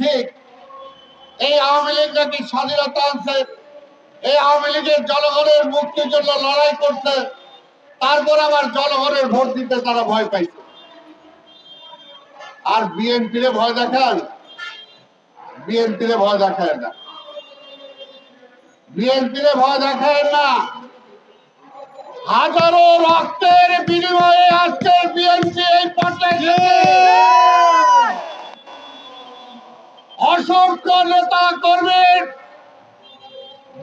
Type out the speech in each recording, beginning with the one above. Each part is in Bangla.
ঠিক এই আওয়ামী লীগ নাকি স্বাধীনতা আনছে, এই আওয়ামী লীগের জনগণের মুক্তির জন্য লড়াই করছে, তারপর আবার জনগণের ভোট দিতে তারা ভয় পাইছে। আর বিএনপিরে ভয় দেখান বিএনপিরে ভয় দেখায় না। বিএনপিরে ভয় দেখায় না। হাজারো রক্তের বিনিময়ে আজকে বিএনপি এই পর্যায়ে নেতা কর্মীর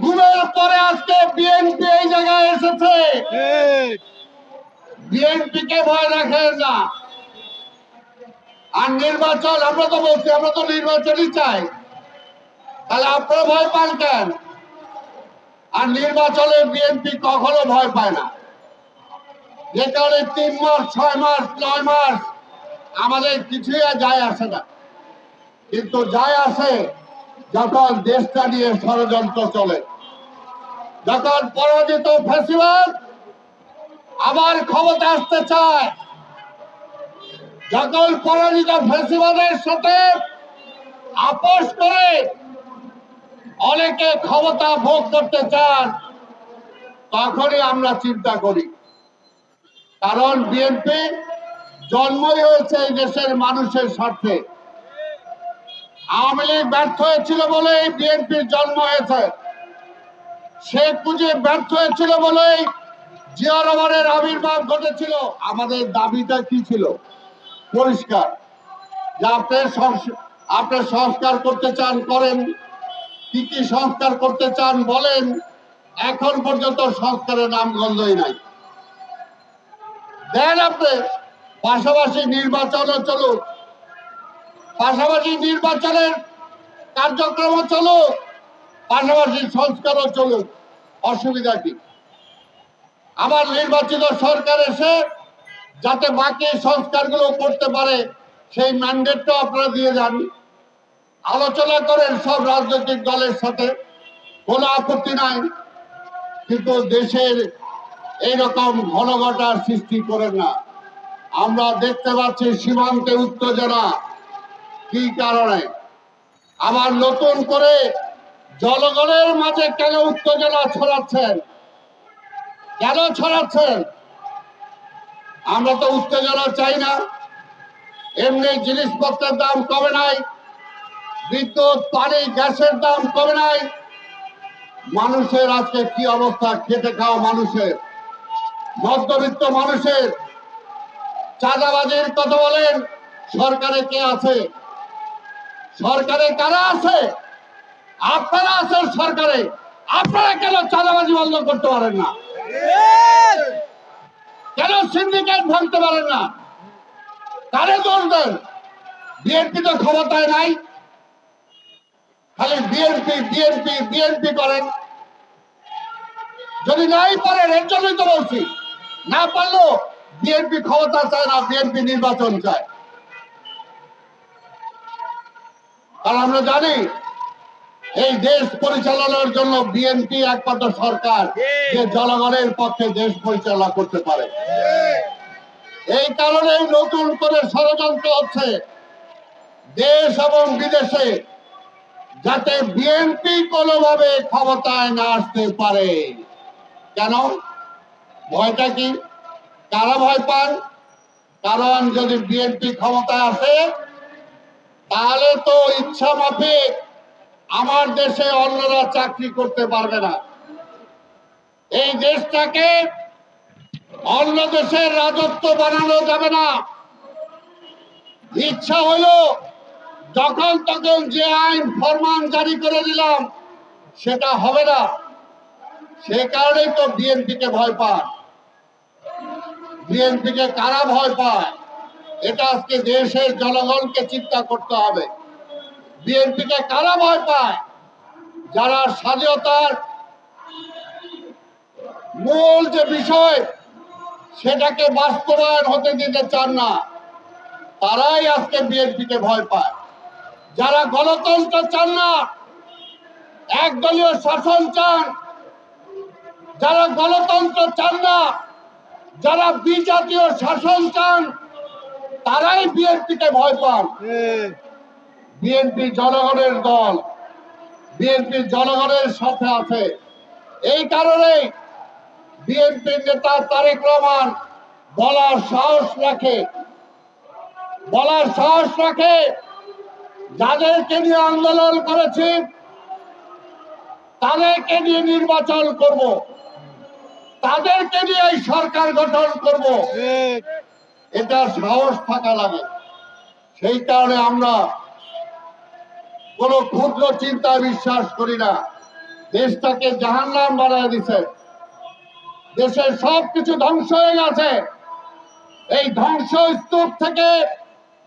ঘুমের পরে আজকে বিএনপি এই জায়গায় এসেছে। বিএনপি কে ভয় রাখে না। আর নির্বাচন, আমরা তো বলছি, আমরা তো নির্বাচনই চাই। তাহলে আপনারা ভয় পান কেন? আর নির্বাচনে বিএনপি কখনো ভয় পায় না। যে কারণে তিন মাস, ছয় মাস, নয় মাস আমাদের কিছুই যায় আসে না। কিন্তু যায় আসে যখন দেশটা নিয়ে ষড়যন্ত্র চলে, যখন পরাজিত ফেসিবাদ আবার ক্ষমতা আসতে চায়, যখন পরাজিত ফেসিবাদের সাথে আপোষ করে অনেকে ক্ষমতা ভোগ করতে চান, তখনই আমরা চিন্তা করি। কারণ বিএনপি জন্মই হয়েছে দেশের মানুষের স্বার্থে। আওয়ামী লীগ ব্যর্থ হয়েছিল বলেই বিএনপির জন্ম হয়েছে। শেখ মুজিব ব্যর্থ হয়েছিল বলেই জিয়া রহমানের আবির্ভাব ঘটেছিল। আমাদের দাবিটা কি ছিল? পরিষ্কার। যে আপনার আপনার সংস্কার করতে চান, করেন। কি কি সংস্কার করতে চান, বলেন। এখন পর্যন্ত সংস্কারের নাম গন্ধই নাই। দেন আপনি। পাশাপাশি নির্বাচনও চলুক। পাশাপাশি নির্বাচনের কার্যক্রম চলুক, পাশাপাশি সংস্কারও চলুক, অসুবিধা কি? আবার নির্বাচিত সরকার এসে যাতে বাকি সংস্কারগুলো করতে পারে, সেই ম্যান্ডেটটা আপনারা দিয়ে যান। আলোচনা করেন সব রাজনৈতিক দলের সাথে, কোনো আপত্তি নাই। কিন্তু দেশের এইরকম ঘনঘটার সৃষ্টি করেন না। আমরা দেখতে পাচ্ছি সীমান্তে উত্তেজনা। কি কারণে? আবার নতুন করে জনগণের মাঝে কেন উত্তেজনা ছড়াচ্ছেন? কেন ছড়াচ্ছেন? আমরা তো উত্তেজনা চাই না। এমনি জিনিসপত্রের দাম কমে নাই, বিদ্যুৎ, পানি, গ্যাসের দাম কমে নাই। মানুষের আজকে কি অবস্থা? খেতে খাওয়া মানুষের, মধ্যবিত্ত মানুষের। চাঁদাবাজির কথা বলেন, সরকারে কে আছে? সরকারে কারা আছে? আপনারা আছেন সরকারে। আপনারা কেন চাঁদাবাজি বন্ধ করতে পারেন না? কেন সিন্ডিকেট ভাঙতে পারেন না? কারে দোষ দেন? বিএনপি তো ক্ষমতায় নাই। খালি বিএনপি বিএনপি বিএনপি করেন। যদি নাই পারেন, এর জন্যই তো বলছি। না পারলেও বিএনপি ক্ষমতা চায় না, বিএনপি নির্বাচন চায়। কারণ আমরা জানি এই দেশ পরিচালনার জন্য বিএনপি একমাত্র সরকার যে জনগণের পক্ষে দেশ পরিচালনা করতে পারে। এই কারণে নতুন করে ষড়যন্ত্র হচ্ছে। দেশ এবং বিদেশে যাতে বিএনপি কোনোভাবে ক্ষমতায় না আসতে পারে। কেন? ভয়টা কি? কারা ভয় পান কারণ যদি বিএনপি ক্ষমতায় আসে তাহলে তো ইচ্ছা মাফিক, আমার দেশে অন্যরা চাকরি করতে পারবে না। এই দেশটাকে অন্য দেশের রাজত্ব বানানো যাবে না। ইচ্ছা হলো, যখন তখন যে আইন ফরমান জারি করে দিলাম, সেটা হবে না। সে কারণেই তো বিএনপিকে ভয় পায়। বিএনপিকে কারা ভয় পায়? এটা আজকে দেশের জনগণকে চিন্তা করতে হবে। বিএনপিকে কারা ভয় পায়? যারা স্বাধীনতার মূল যে বিষয়, সেটাকে বাস্তবায়ন হতে দিতে চান না, তারাই আজকে বিএনপিকে ভয় পায়। যারা গণতন্ত্র চান না, একদলীয় শাসন চান, যারা গণতন্ত্র চান না, যারা বিজাতীয় শাসন চান তারাই বিএনপিকে ভয় পান বিএনপি জনগণের দল বিএনপি জনগণের সাথে আছে। এই কারণে বিএনপি নেতা তারেক রহমান বলার সাহস রাখে। বলার সাহস রাখে যাদেরকে নিয়ে আন্দোলন করেছি তাদেরকে নিয়ে নির্বাচন করব। তাদেরকে নিয়ে এই সরকার গঠন করব। এটা সাহস থাকা লাগে। সেই কারণে আমরা কোন ক্ষুদ্র চিন্তায় বিশ্বাস করি না। দেশটাকে জাহান্নাম বানায় দিছে। দেশের সব কিছু ধ্বংস হয়ে গেছে। এই ধ্বংস স্তূপ থেকে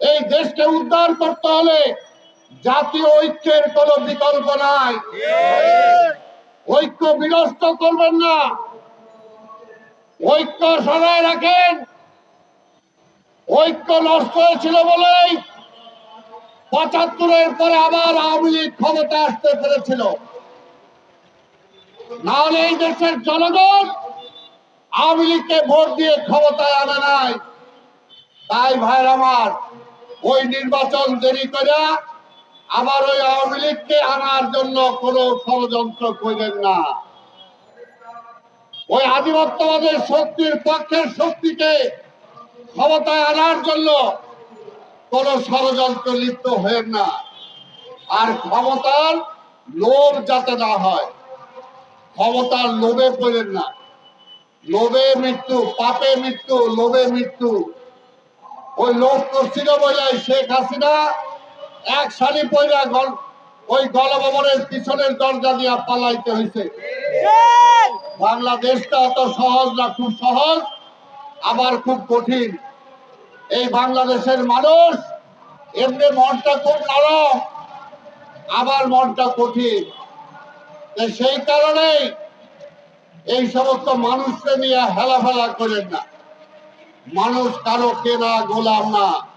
এই দেশকে উদ্ধার করতে হলে জাতীয় ঐক্যের কোন বিকল্প নাই। ঐক্য বিনষ্ট করবেন না। ঐক্য সরাই রাখেন। ঐক্য নষ্ট হয়েছিল বলেই পঁচাত্তরের পরে আবার আওয়ামী লীগ ক্ষমতা আসতে পেরেছিল। নাহলে এই দেশের জনগণ আওয়ামী লীগকে ভোট দিয়ে ক্ষমতায় আনে নাই। তাই ভাইর আমার, ওই নির্বাচন দেরি করে আবার ওই আওয়ামী লীগকে আনার জন্য কোন ষড়যন্ত্র করবেন না। ওই আধিপত্যবাদের শক্তির পক্ষের শক্তিকে ক্ষমতায় আনার জন্য কোন ষড়যন্ত্র লিপ্ত হয়েন না। আর ক্ষমতার লোভ যাতে না হয় ক্ষমতার লোভে পড়েন না। লোভে মৃত্যু পাপে মৃত্যু লোভে মৃত্যু। ওই লোভ করছিল বলে শেখ হাসিনা এক শাড়ি পয়লা ওই গণভবনের পিছনের দরজা দিয়ে পালাইতে হয়েছে বাংলাদেশটা অত সহজ না খুব সহজ আবার খুব কঠিন। এই বাংলাদেশের মানুষ, এমনি মনটা খুব নরম, আবার মনটা কঠিন। সেই কারণেই এই সমস্ত মানুষকে নিয়ে হেলাফেলা করেন না। মানুষ কারও কেনা গোলাম না।